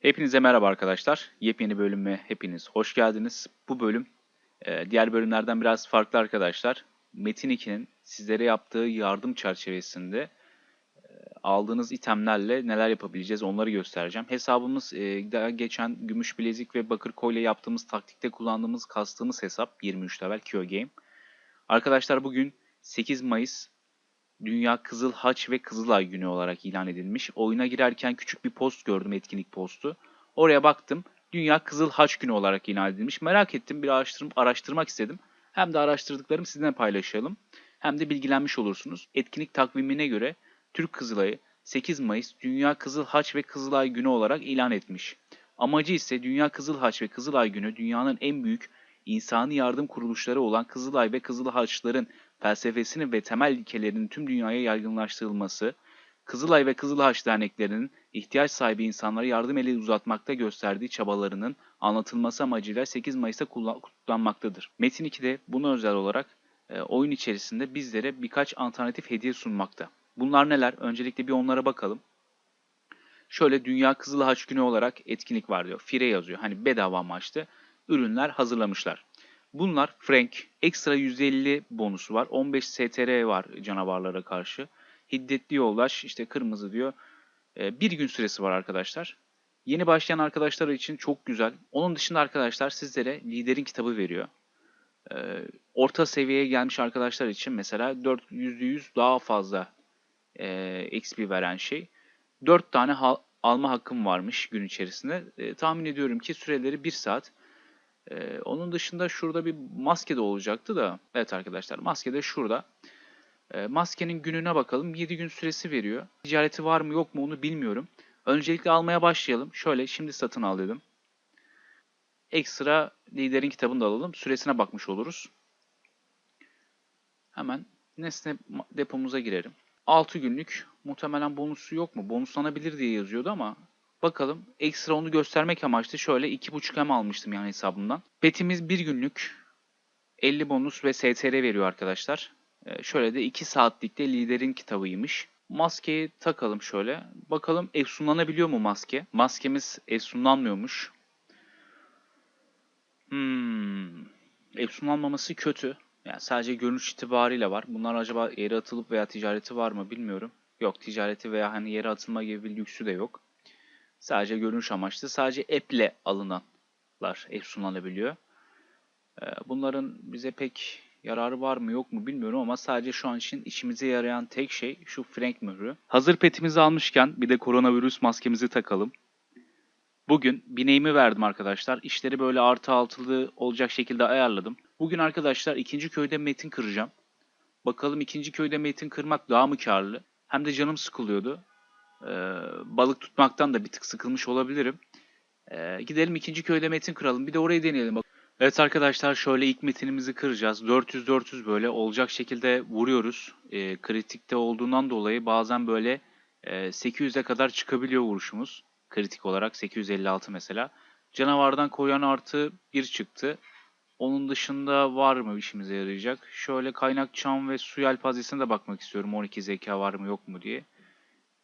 Hepinize merhaba arkadaşlar. Yepyeni bölüme hepiniz hoş geldiniz. Bu bölüm e, diğer bölümlerden biraz farklı arkadaşlar. Metin 2'nin sizlere yaptığı yardım çerçevesinde e, aldığınız itemlerle neler yapabileceğiz onları göstereceğim. Hesabımız e, daha geçen gümüş bilezik ve bakır kolye yaptığımız taktikte kullandığımız kastığımız hesap 23 level Kyo Game. Arkadaşlar bugün 8 Mayıs Dünya Kızıl Haç ve Kızılay Günü olarak ilan edilmiş. Oyuna girerken küçük bir post gördüm, etkinlik postu. Oraya baktım. Dünya Kızıl Haç Günü olarak ilan edilmiş. Merak ettim, bir araştırm araştırmak istedim. Hem de araştırdıklarımı sizinle paylaşalım. Hem de bilgilenmiş olursunuz. Etkinlik takvimine göre Türk Kızılay'ı 8 Mayıs Dünya Kızıl Haç ve Kızılay Günü olarak ilan etmiş. Amacı ise Dünya Kızıl Haç ve Kızılay Günü dünyanın en büyük insani yardım kuruluşları olan Kızılay ve Kızıl Haçların felsefesinin ve temel ilkelerinin tüm dünyaya yaygınlaştırılması, Kızılay ve Kızıl Haç derneklerinin ihtiyaç sahibi insanlara yardım eli uzatmakta gösterdiği çabalarının anlatılması amacıyla 8 Mayıs'ta kutlanmaktadır. Metin 2'de buna özel olarak e, oyun içerisinde bizlere birkaç alternatif hediye sunmakta. Bunlar neler? Öncelikle bir onlara bakalım. Şöyle Dünya Kızıl Haç Günü olarak etkinlik var diyor. Fire yazıyor. Hani bedava amaçlı ürünler hazırlamışlar. Bunlar Frank. Ekstra %50 bonusu var. 15 STR var canavarlara karşı. Hiddetli yoldaş işte kırmızı diyor. Ee, bir gün süresi var arkadaşlar. Yeni başlayan arkadaşlar için çok güzel. Onun dışında arkadaşlar sizlere liderin kitabı veriyor. Ee, orta seviyeye gelmiş arkadaşlar için mesela 4 %100 daha fazla e, XP veren şey. 4 tane alma hakkım varmış gün içerisinde. E, tahmin ediyorum ki süreleri 1 saat. Ee, onun dışında şurada bir maske de olacaktı da. Evet arkadaşlar maske de şurada. Ee, maskenin gününe bakalım. 7 gün süresi veriyor. Ticareti var mı yok mu onu bilmiyorum. Öncelikle almaya başlayalım. Şöyle şimdi satın al dedim. Ekstra liderin kitabını da alalım. Süresine bakmış oluruz. Hemen nesne depomuza girelim. 6 günlük muhtemelen bonusu yok mu? Bonuslanabilir diye yazıyordu ama Bakalım ekstra onu göstermek amaçlı şöyle 2.5M almıştım yani hesabımdan. Petimiz bir günlük 50 bonus ve STR veriyor arkadaşlar. Ee, şöyle de 2 saatlikte liderin kitabıymış. Maskeyi takalım şöyle. Bakalım efsunlanabiliyor mu maske? Maskemiz efsunlanmıyormuş. Hmm. Efsunlanmaması kötü. Yani sadece görünüş itibariyle var. Bunlar acaba yere atılıp veya ticareti var mı bilmiyorum. Yok ticareti veya hani yere atılma gibi bir lüksü de yok. Sadece görünüş amaçlı. Sadece app'le alınanlar efsunlanabiliyor. Ee, bunların bize pek yararı var mı yok mu bilmiyorum ama sadece şu an için işimize yarayan tek şey şu Frank mührü. Hazır petimizi almışken bir de koronavirüs maskemizi takalım. Bugün bineğimi verdim arkadaşlar. İşleri böyle artı altılı olacak şekilde ayarladım. Bugün arkadaşlar ikinci köyde metin kıracağım. Bakalım ikinci köyde metin kırmak daha mı karlı? Hem de canım sıkılıyordu. Ee, balık tutmaktan da bir tık sıkılmış olabilirim. Ee, gidelim ikinci köyde metin kıralım. Bir de orayı deneyelim. Evet arkadaşlar şöyle ilk metinimizi kıracağız. 400-400 böyle olacak şekilde vuruyoruz. Ee, kritikte olduğundan dolayı bazen böyle e, 800'e kadar çıkabiliyor vuruşumuz. Kritik olarak 856 mesela. Canavardan koyan artı 1 çıktı. Onun dışında var mı işimize yarayacak? Şöyle kaynak çam ve su yelpazesine de bakmak istiyorum. 12 zeka var mı yok mu diye.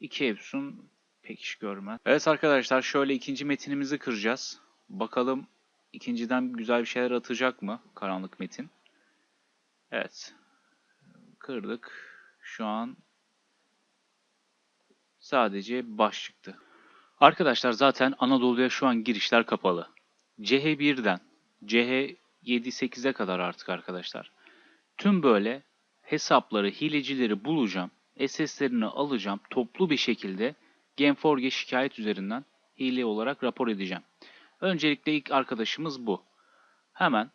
2 Epson pek iş görmez. Evet arkadaşlar şöyle ikinci metinimizi kıracağız. Bakalım ikinciden güzel bir şeyler atacak mı karanlık metin. Evet. Kırdık. Şu an sadece baş çıktı. Arkadaşlar zaten Anadolu'ya şu an girişler kapalı. CH1'den CH7-8'e kadar artık arkadaşlar. Tüm böyle hesapları, hilecileri bulacağım. SS'lerini alacağım. Toplu bir şekilde Gen4G şikayet üzerinden hile olarak rapor edeceğim. Öncelikle ilk arkadaşımız bu. Hemen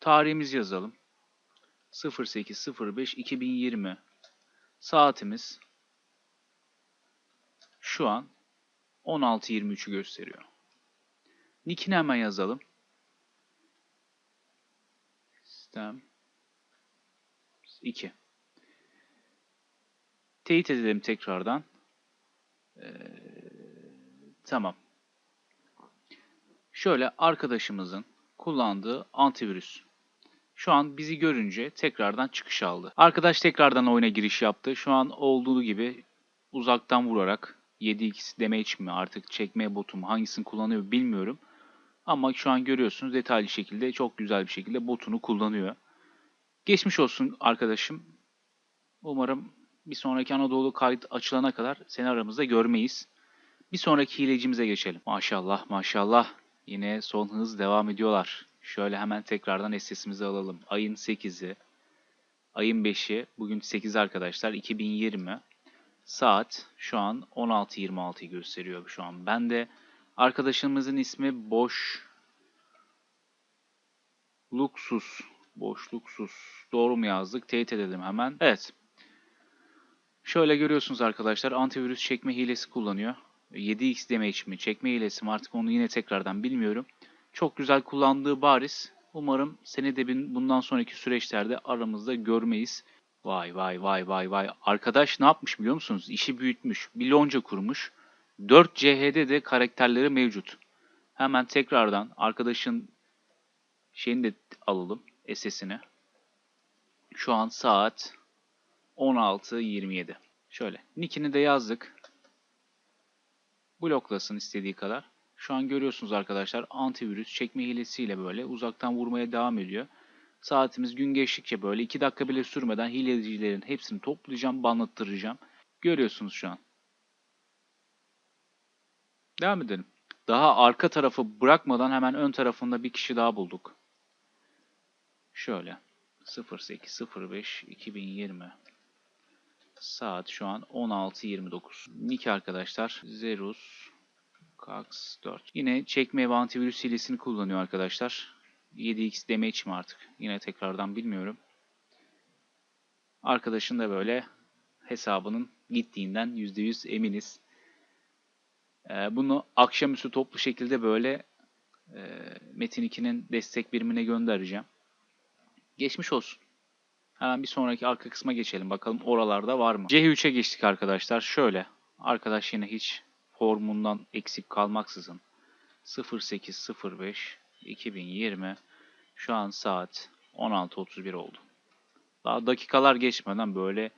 tarihimizi yazalım. 08.05.2020 Saatimiz şu an 16.23'ü gösteriyor. Nick'ini hemen yazalım. Sistem 2 Teyit edelim tekrardan. Ee, tamam. Şöyle arkadaşımızın kullandığı antivirüs. Şu an bizi görünce tekrardan çıkış aldı. Arkadaş tekrardan oyuna giriş yaptı. Şu an olduğu gibi uzaktan vurarak 7x damage mi artık çekme botu mu hangisini kullanıyor bilmiyorum. Ama şu an görüyorsunuz detaylı şekilde çok güzel bir şekilde botunu kullanıyor. Geçmiş olsun arkadaşım. Umarım bir sonraki Anadolu kayıt açılana kadar seni aramızda görmeyiz. Bir sonraki hilecimize geçelim. Maşallah maşallah. Yine son hız devam ediyorlar. Şöyle hemen tekrardan SS'imizi alalım. Ayın 8'i, ayın 5'i, bugün 8 arkadaşlar 2020. Saat şu an 16.26'yı gösteriyor şu an. Ben de arkadaşımızın ismi Boş Luxus. Boş Luxus. Doğru mu yazdık? Teyit edelim hemen. Evet. Şöyle görüyorsunuz arkadaşlar antivirüs çekme hilesi kullanıyor. 7x damage mi çekme hilesi mi artık onu yine tekrardan bilmiyorum. Çok güzel kullandığı bariz. Umarım seni de bundan sonraki süreçlerde aramızda görmeyiz. Vay vay vay vay vay. Arkadaş ne yapmış biliyor musunuz? İşi büyütmüş. Bir lonca kurmuş. 4 CH'de de karakterleri mevcut. Hemen tekrardan arkadaşın şeyini de alalım. SS'ini. Şu an saat 16.27. Şöyle. Nick'ini de yazdık. Bloklasın istediği kadar. Şu an görüyorsunuz arkadaşlar antivirüs çekme hilesiyle böyle uzaktan vurmaya devam ediyor. Saatimiz gün geçtikçe böyle 2 dakika bile sürmeden hilecilerin hepsini toplayacağım, banlattıracağım. Görüyorsunuz şu an. Devam edelim. Daha arka tarafı bırakmadan hemen ön tarafında bir kişi daha bulduk. Şöyle. 08.05 2020 Saat şu an 16.29. Nick arkadaşlar. Zerus Cox 4. Yine çekme ve antivirüs hilesini kullanıyor arkadaşlar. 7x damage mi artık? Yine tekrardan bilmiyorum. Arkadaşın da böyle hesabının gittiğinden %100 eminiz. Ee, bunu akşamüstü toplu şekilde böyle e, Metin 2'nin destek birimine göndereceğim. Geçmiş olsun. Hemen bir sonraki arka kısma geçelim. Bakalım oralarda var mı? C3'e geçtik arkadaşlar. Şöyle. Arkadaş yine hiç formundan eksik kalmaksızın 0805 2020 şu an saat 16.31 oldu. Daha dakikalar geçmeden böyle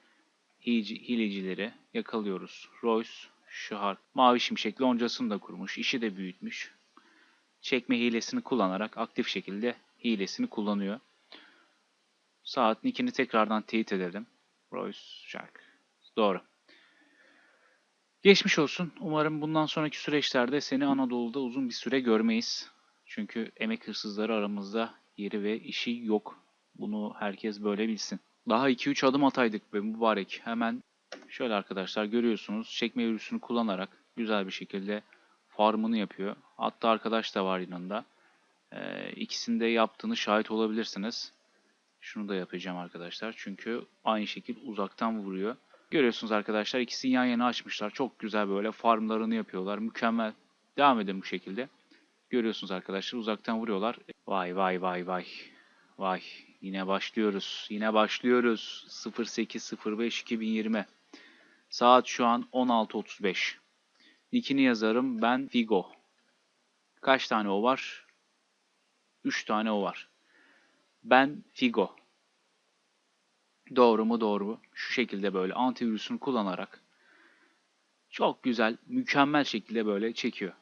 hileci- hilecileri yakalıyoruz. Royce, Şahar, Mavi Şimşek loncasını da kurmuş. işi de büyütmüş. Çekme hilesini kullanarak aktif şekilde hilesini kullanıyor. Saat nickini tekrardan teyit edelim. Royce Jack. Doğru. Geçmiş olsun. Umarım bundan sonraki süreçlerde seni Anadolu'da uzun bir süre görmeyiz. Çünkü emek hırsızları aramızda yeri ve işi yok. Bunu herkes böyle bilsin. Daha 2-3 adım ataydık be mübarek. Hemen şöyle arkadaşlar görüyorsunuz. Çekme virüsünü kullanarak güzel bir şekilde farmını yapıyor. Hatta arkadaş da var yanında. Ee, ikisini de yaptığını şahit olabilirsiniz. Şunu da yapacağım arkadaşlar. Çünkü aynı şekil uzaktan vuruyor. Görüyorsunuz arkadaşlar ikisi yan yana açmışlar. Çok güzel böyle farmlarını yapıyorlar. Mükemmel. Devam edin bu şekilde. Görüyorsunuz arkadaşlar uzaktan vuruyorlar. Vay vay vay vay. Vay yine başlıyoruz. Yine başlıyoruz. 08.05 2020. Saat şu an 16.35. Nickini yazarım. Ben Figo. Kaç tane o var? 3 tane o var. Ben Figo. Doğru mu doğru mu? Şu şekilde böyle antivirüsünü kullanarak çok güzel, mükemmel şekilde böyle çekiyor.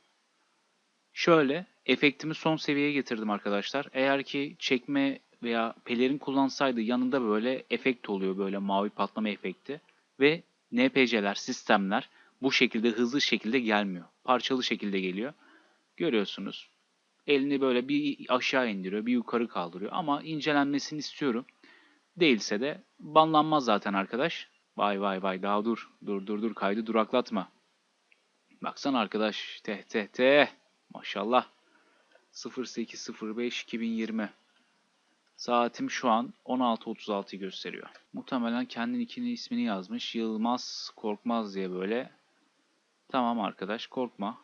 Şöyle efektimi son seviyeye getirdim arkadaşlar. Eğer ki çekme veya pelerin kullansaydı yanında böyle efekt oluyor böyle mavi patlama efekti. Ve NPC'ler, sistemler bu şekilde hızlı şekilde gelmiyor. Parçalı şekilde geliyor. Görüyorsunuz. Elini böyle bir aşağı indiriyor, bir yukarı kaldırıyor. Ama incelenmesini istiyorum. Değilse de banlanmaz zaten arkadaş. Vay vay vay daha dur. Dur dur dur kaydı duraklatma. Baksana arkadaş. Teh teh teh. Maşallah. 08.05 2020. Saatim şu an 16.36 gösteriyor. Muhtemelen kendi ikini ismini yazmış. Yılmaz Korkmaz diye böyle. Tamam arkadaş korkma.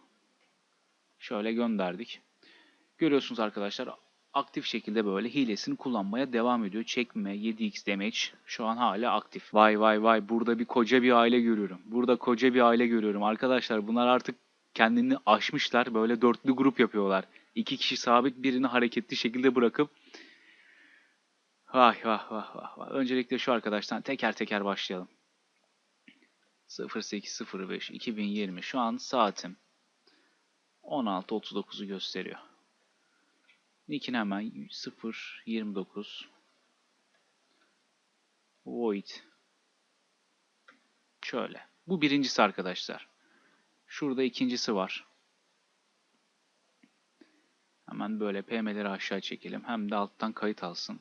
Şöyle gönderdik. Görüyorsunuz arkadaşlar aktif şekilde böyle hilesini kullanmaya devam ediyor. Çekme 7x damage şu an hala aktif. Vay vay vay burada bir koca bir aile görüyorum. Burada koca bir aile görüyorum. Arkadaşlar bunlar artık kendini aşmışlar. Böyle dörtlü grup yapıyorlar. İki kişi sabit birini hareketli şekilde bırakıp Vay vah vah vah vah. Öncelikle şu arkadaştan teker teker başlayalım. 08.05 2020 şu an saatim 16.39'u gösteriyor. Nick'in hemen 0.29 void şöyle. Bu birincisi arkadaşlar. Şurada ikincisi var. Hemen böyle PM'leri aşağı çekelim. Hem de alttan kayıt alsın.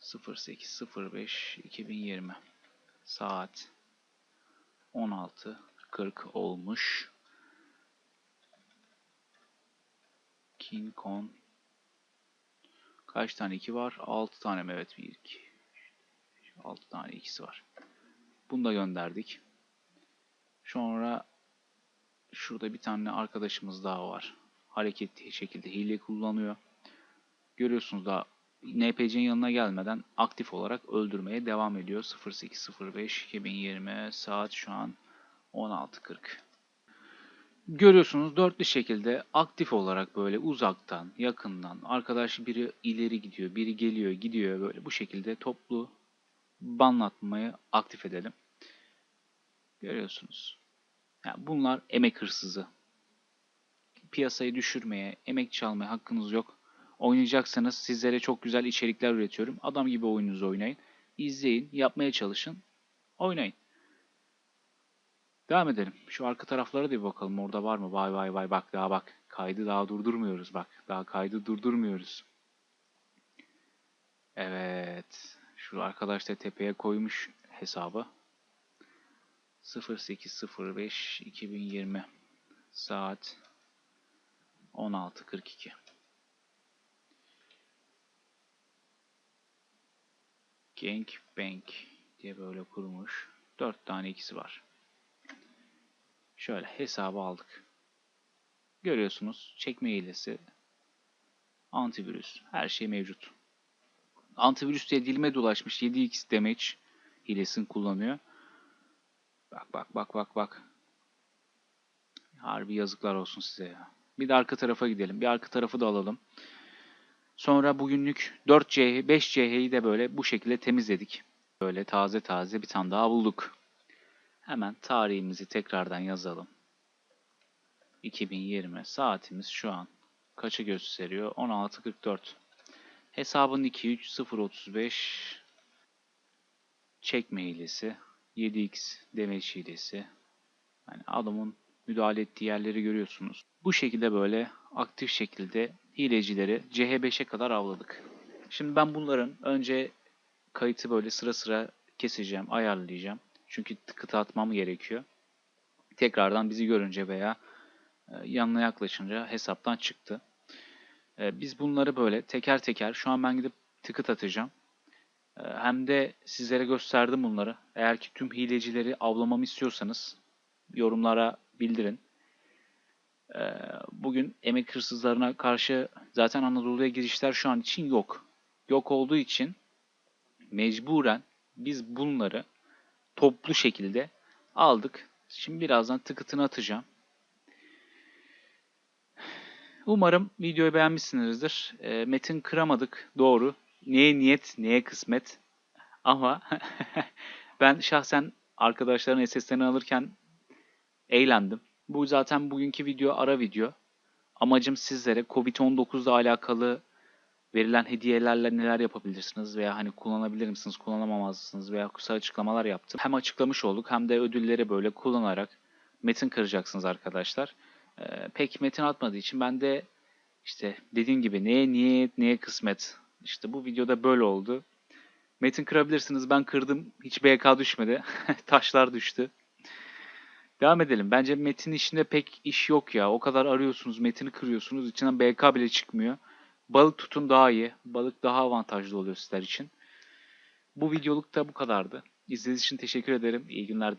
08.05 2020 saat 16.40 olmuş. King Kong kaç tane 2 var? 6 tane mi? Evet 1 2 6 tane ikisi var. Bunu da gönderdik. Sonra şurada bir tane arkadaşımız daha var. Hareketli şekilde hile kullanıyor. Görüyorsunuz da NPC'nin yanına gelmeden aktif olarak öldürmeye devam ediyor. 08.05 2020 saat şu an 16.40. Görüyorsunuz dörtlü şekilde aktif olarak böyle uzaktan, yakından arkadaş biri ileri gidiyor, biri geliyor, gidiyor böyle bu şekilde toplu banlatmayı aktif edelim. Görüyorsunuz. Yani bunlar emek hırsızı. Piyasayı düşürmeye, emek çalmaya hakkınız yok. Oynayacaksanız sizlere çok güzel içerikler üretiyorum. Adam gibi oyununuzu oynayın. İzleyin, yapmaya çalışın. Oynayın. Devam edelim. Şu arka taraflara da bir bakalım. Orada var mı? Vay vay vay bak daha bak. Kaydı daha durdurmuyoruz bak. Daha kaydı durdurmuyoruz. Evet. Şu arkadaş da tepeye koymuş hesabı. 08.05 2020 saat 16.42 Gank Bank diye böyle kurmuş. 4 tane ikisi var. Şöyle hesabı aldık. Görüyorsunuz çekme hilesi, antivirüs, her şey mevcut. Antivirüs diye dilime dolaşmış 7x damage hilesini kullanıyor. Bak bak bak bak bak. Harbi yazıklar olsun size ya. Bir de arka tarafa gidelim. Bir arka tarafı da alalım. Sonra bugünlük 4C, 5C'yi de böyle bu şekilde temizledik. Böyle taze taze bir tane daha bulduk. Hemen tarihimizi tekrardan yazalım. 2020 saatimiz şu an kaçı gösteriyor? 16.44. Hesabın 23035 çekme hilesi, 7x demeç hilesi. Yani adamın müdahale ettiği yerleri görüyorsunuz. Bu şekilde böyle aktif şekilde hilecileri CH5'e kadar avladık. Şimdi ben bunların önce kayıtı böyle sıra sıra keseceğim, ayarlayacağım. Çünkü tıkıtı atmam gerekiyor. Tekrardan bizi görünce veya e, yanına yaklaşınca hesaptan çıktı. E, biz bunları böyle teker teker şu an ben gidip tıkıt atacağım. E, hem de sizlere gösterdim bunları. Eğer ki tüm hilecileri avlamamı istiyorsanız yorumlara bildirin. Bugün emek hırsızlarına karşı zaten Anadolu'ya girişler şu an için yok. Yok olduğu için mecburen biz bunları toplu şekilde aldık. Şimdi birazdan tıkıtını atacağım. Umarım videoyu beğenmişsinizdir. E, metin kıramadık doğru. Neye niyet, neye kısmet. Ama ben şahsen arkadaşların SS'lerini alırken eğlendim. Bu zaten bugünkü video ara video. Amacım sizlere Covid-19 ile alakalı verilen hediyelerle neler yapabilirsiniz veya hani kullanabilir misiniz, kullanamamazsınız veya kısa açıklamalar yaptım. Hem açıklamış olduk hem de ödülleri böyle kullanarak metin kıracaksınız arkadaşlar. Ee, pek metin atmadığı için ben de işte dediğim gibi neye niyet, neye kısmet. İşte bu videoda böyle oldu. Metin kırabilirsiniz. Ben kırdım. Hiç BK düşmedi. Taşlar düştü. Devam edelim. Bence metin işinde pek iş yok ya. O kadar arıyorsunuz, metini kırıyorsunuz. İçinden BK bile çıkmıyor. Balık tutun daha iyi. Balık daha avantajlı oluyor sizler için. Bu videoluk da bu kadardı. İzlediğiniz için teşekkür ederim. İyi günler dilerim.